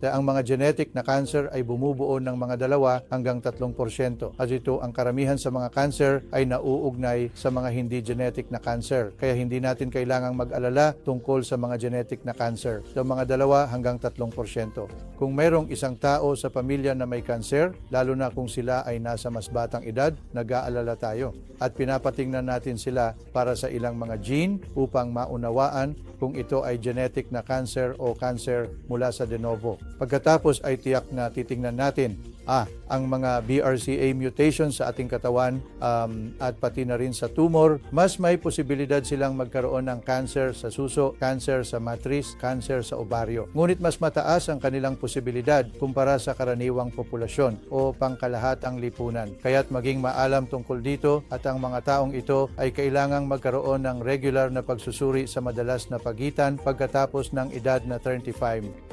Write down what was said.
Dahil ang mga genetic na cancer ay bumubuo ng mga dalawa hanggang 3%. At ito, ang karamihan sa mga cancer ay nauugnay sa mga hindi genetic na cancer. Kaya hindi natin kailangang mag-alala tungkol sa mga genetic na cancer. So mga dalawa hanggang 3%. Kung mayroong isang tao sa pamilya na may cancer, lalo na kung sila ay nasa mas batang edad, nag-aalala tayo. At pinapatingnan natin sila para sa ilang mga gene upang maunawaan kung ito ay genetic na cancer o cancer mula sa de novo. Pagkatapos ay tiyak na titingnan natin ah, ang mga BRCA mutations sa ating katawan um, at pati na rin sa tumor, mas may posibilidad silang magkaroon ng cancer sa suso, cancer sa matris, cancer sa ovaryo. Ngunit mas mataas ang kanilang posibilidad kumpara sa karaniwang populasyon o pangkalahatang lipunan. Kaya't maging maalam tungkol dito at ang mga taong ito ay kailangang magkaroon ng regular na pagsusuri sa madalas na pagitan pagkatapos ng edad na 35